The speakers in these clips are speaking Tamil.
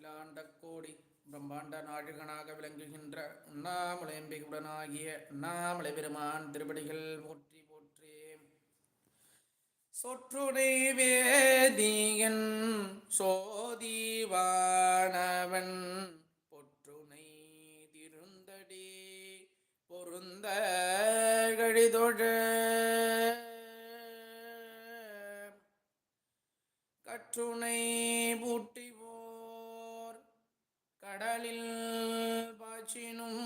அகிலாண்ட கோடி பிரம்மாண்ட நாழிகனாக விளங்குகின்ற உண்ணாமலையம்பிகுடனாகிய உண்ணாமலை பெருமான் திருப்படிகள் போற்றி போற்றி. சொற்றுடை வேதியன் சோதிவானவன் பொற்றுனை திருந்தடி பொருந்த கழிதொழ. கற்றுனை பூட்டி கடலில் பாய்ச்சினும்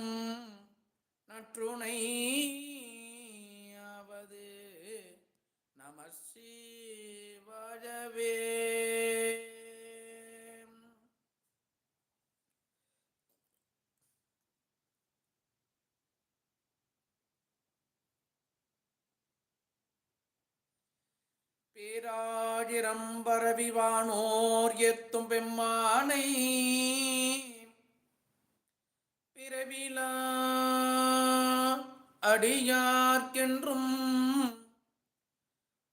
நற்றுணை ஆவது நம சிவாயவே பேராயிரம் பரவிவானோர் எத்தும் பெம்மானை பிறவிலா அடியார்க்கென்றும்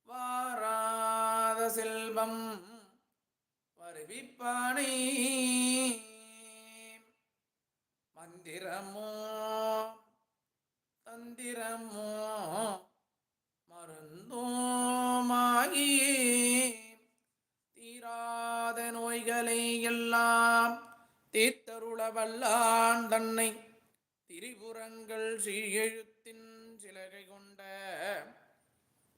வாராத செல்வம் வருவிப்பானை. மந்திரமோ தந்திரமோ மருந்தோமாகி தீராத நோய்களை எல்லாம் தீர்த்தருள வல்லான் தன்னை திரிபுரங்கள் சீழெழுத்தின் சிலகை கொண்ட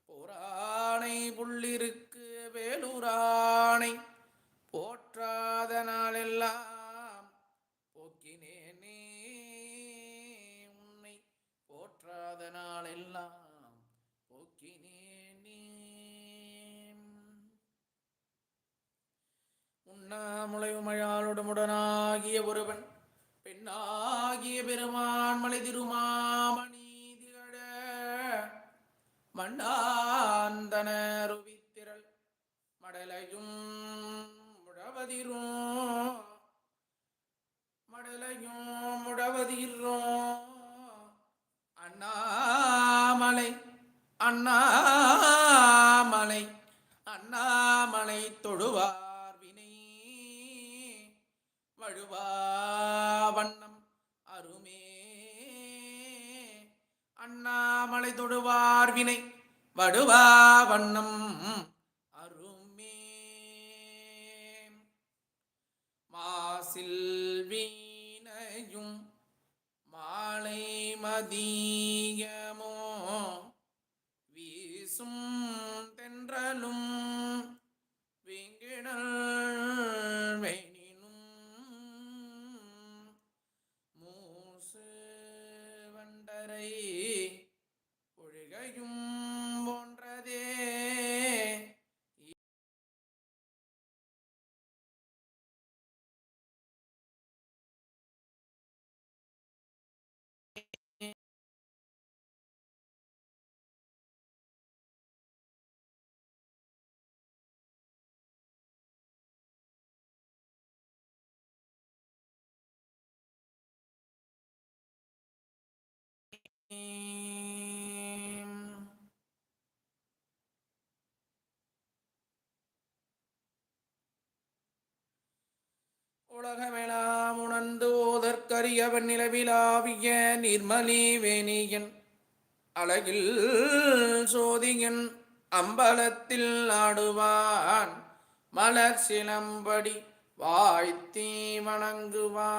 புராணை புள்ளிருக்கு வேலூரானை போற்றாத நாளெல்லாம் போக்கினேனே. உன்னை போற்றாத நாளெல்லாம் அண்ணாமுலையுமையாளுடமுடனாகிய ஒருவன் பெண்ணாகிய பெருமான் மலை திருமாமணி திகழ மண்ணாந்தனருவித்திரள் மடலையும் முழவதிரும் மடலையும் முழவதிரும் அண்ணாமலை அண்ணாமலை அண்ணாமலை தொழுவார் வழுவா வண்ணம் அருமே. அண்ணாமலை தொடுவார் வினை வடுவா வண்ணம் அருமே. மாசில் வீணையும் மாலை மதியமோ வீசும் தென்றலும் வண்டரை உலகமெலாம் உணர்ந்து ஓதற்கரியவன் நிலவிலாவிய நிர்மலி வேணியன் அழகில் சோதியன் அம்பலத்தில் ஆடுவான். மலர் சிலம்படி வாழ்த்தி வணங்குவான்.